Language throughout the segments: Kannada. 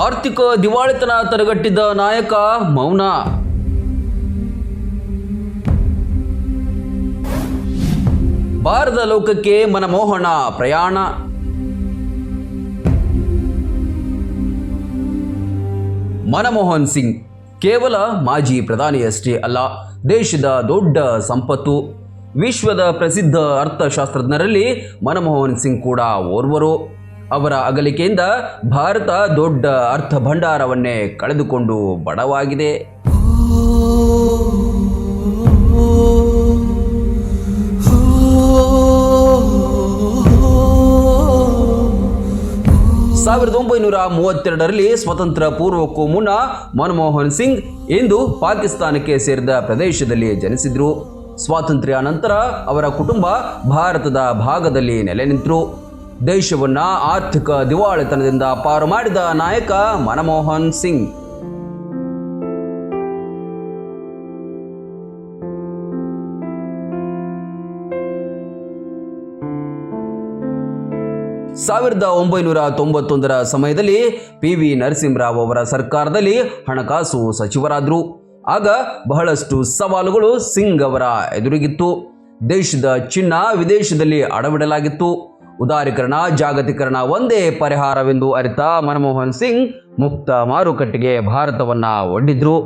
ಆರ್ಥಿಕ ದಿವಾಳಿತನ ತಡೆಗಟ್ಟಿದ ನಾಯಕ ಮೌನ. ಭಾರತ ಲೋಕಕ್ಕೆ ಮನಮೋಹನ ಪ್ರಯಾಣ. ಮನಮೋಹನ್ ಸಿಂಗ್ ಕೇವಲ ಮಾಜಿ ಪ್ರಧಾನಿಯಷ್ಟೇ ಅಲ್ಲ, ದೇಶದ ದೊಡ್ಡ ಸಂಪತ್ತು. ವಿಶ್ವದ ಪ್ರಸಿದ್ಧ ಅರ್ಥಶಾಸ್ತ್ರಜ್ಞರಲ್ಲಿ ಮನಮೋಹನ್ ಸಿಂಗ್ ಕೂಡ ಓರ್ವರು. ಅವರ ಅಗಲಿಕೆಯಿಂದ ಭಾರತ ದೊಡ್ಡ ಅರ್ಥ ಭಂಡಾರವನ್ನೇ ಕಳೆದುಕೊಂಡು ಬಡವಾಗಿದೆ. ಸಾವಿರದ ಒಂಬೈನೂರ ಮೂವತ್ತೆರಡರಲ್ಲಿ ಸ್ವತಂತ್ರ ಪೂರ್ವಕ್ಕೂ ಮುನ್ನ ಮನಮೋಹನ್ ಸಿಂಗ್ ಇಂದು ಪಾಕಿಸ್ತಾನಕ್ಕೆ ಸೇರಿದ ಪ್ರದೇಶದಲ್ಲಿ ಜನಿಸಿದ್ರು. ಸ್ವಾತಂತ್ರ್ಯ ನಂತರ ಅವರ ಕುಟುಂಬ ಭಾರತದ ಭಾಗದಲ್ಲಿ ನೆಲೆ ನಿಂತರು. ದೇಶವನ್ನ ಆರ್ಥಿಕ ದಿವಾಳಿತನದಿಂದ ಪಾರು ಮಾಡಿದ ನಾಯಕ ಮನಮೋಹನ್ ಸಿಂಗ್. ಸಾವಿರದ ಒಂಬೈನೂರ ತೊಂಬತ್ತೊಂದರ ಸಮಯದಲ್ಲಿ ಪಿ ವಿ ನರಸಿಂಹರಾವ್ ಅವರ ಸರ್ಕಾರದಲ್ಲಿ ಹಣಕಾಸು ಸಚಿವರಾದರು. ಆಗ ಬಹಳಷ್ಟು ಸವಾಲುಗಳು ಸಿಂಗ್ ಅವರ ಎದುರಿಗಿತ್ತು. ದೇಶದ ಚಿನ್ನ ವಿದೇಶದಲ್ಲಿ ಅಡವಿಡಲಾಗಿತ್ತು. ಉದಾರೀಕರಣ, ಜಾಗತೀಕರಣ ಒಂದೇ ಪರಿಹಾರವೆಂದು ಅರಿತ ಮನಮೋಹನ್ ಸಿಂಗ್ ಮುಕ್ತ ಮಾರುಕಟ್ಟೆಗೆ ಭಾರತವನ್ನ ಒಡ್ಡಿದ್ರು.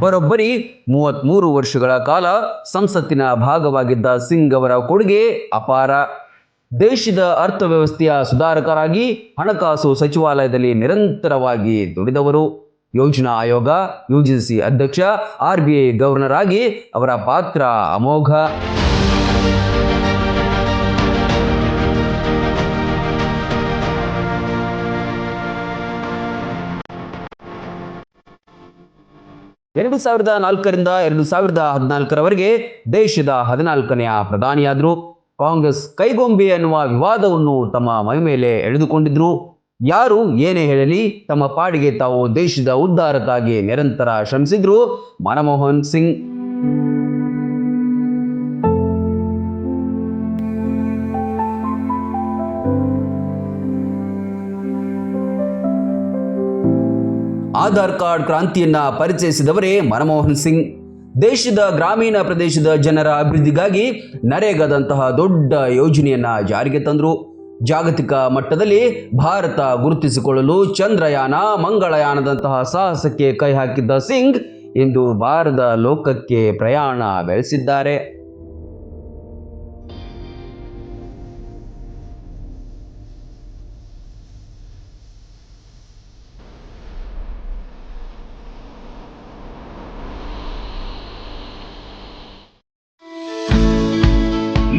ಬರೋಬ್ಬರಿ ಮೂವತ್ತ್ಮೂರು ವರ್ಷಗಳ ಕಾಲ ಸಂಸತ್ತಿನ ಭಾಗವಾಗಿದ್ದ ಸಿಂಗ್ ಅವರ ಕೊಡುಗೆ ಅಪಾರ. ದೇಶದ ಅರ್ಥವ್ಯವಸ್ಥೆಯ ಸುಧಾರಕರಾಗಿ ಹಣಕಾಸು ಸಚಿವಾಲಯದಲ್ಲಿ ನಿರಂತರವಾಗಿ ದುಡಿದವರು. ಯೋಜನಾ ಆಯೋಗ, ಯುಜಿಸಿ ಅಧ್ಯಕ್ಷ ಆರ್ ಬಿ ಐ ಗವರ್ನರ್ ಆಗಿ ಅವರ ಪಾತ್ರ ಅಮೋಘ. ಎರಡು ಸಾವಿರದ ನಾಲ್ಕರಿಂದ ಎರಡು ಸಾವಿರದ ಹದಿನಾಲ್ಕರವರೆಗೆ ದೇಶದ ಹದಿನಾಲ್ಕನೆಯ ಪ್ರಧಾನಿಯಾದರು. ಕಾಂಗ್ರೆಸ್ ಕೈಗೊಂಬೆ ಅನ್ನುವ ವಿವಾದವನ್ನು ತಮ್ಮ ಮೈ ಮೇಲೆ ಎಳೆದುಕೊಂಡಿದ್ರು. ಯಾರು ಏನೇ ಹೇಳಲಿ ತಮ್ಮ ಪಾಡಿಗೆ ತಾವು ದೇಶದ ಉದ್ಧಾರಕ್ಕಾಗಿ ನಿರಂತರ ಶ್ರಮಿಸಿದ್ರು ಮನಮೋಹನ್ ಸಿಂಗ್. ಆಧಾರ್ ಕಾರ್ಡ್ ಕ್ರಾಂತಿಯನ್ನ ಪರಿಚಯಿಸಿದವರೇ ಮನಮೋಹನ್ ಸಿಂಗ್. ದೇಶದ ಗ್ರಾಮೀಣ ಪ್ರದೇಶದ ಜನರ ಅಭಿವೃದ್ಧಿಗಾಗಿ ನರೇಗಾದಂತಹ ದೊಡ್ಡ ಯೋಜನೆಯನ್ನ ಜಾರಿಗೆ ತಂದರು. ಜಾಗತಿಕ ಮಟ್ಟದಲ್ಲಿ ಭಾರತ ಗುರುತಿಸಿಕೊಳ್ಳಲು ಚಂದ್ರಯಾನ ಮಂಗಳಯಾನದಂತಹ ಸಾಹಸಕ್ಕೆ ಕೈ ಹಾಕಿದ್ದ ಸಿಂಗ್ ಇಂದು ಭಾರತ ಲೋಕಕ್ಕೆ ಪ್ರಯಾಣ ಬೆಳೆಸಿದ್ದಾರೆ.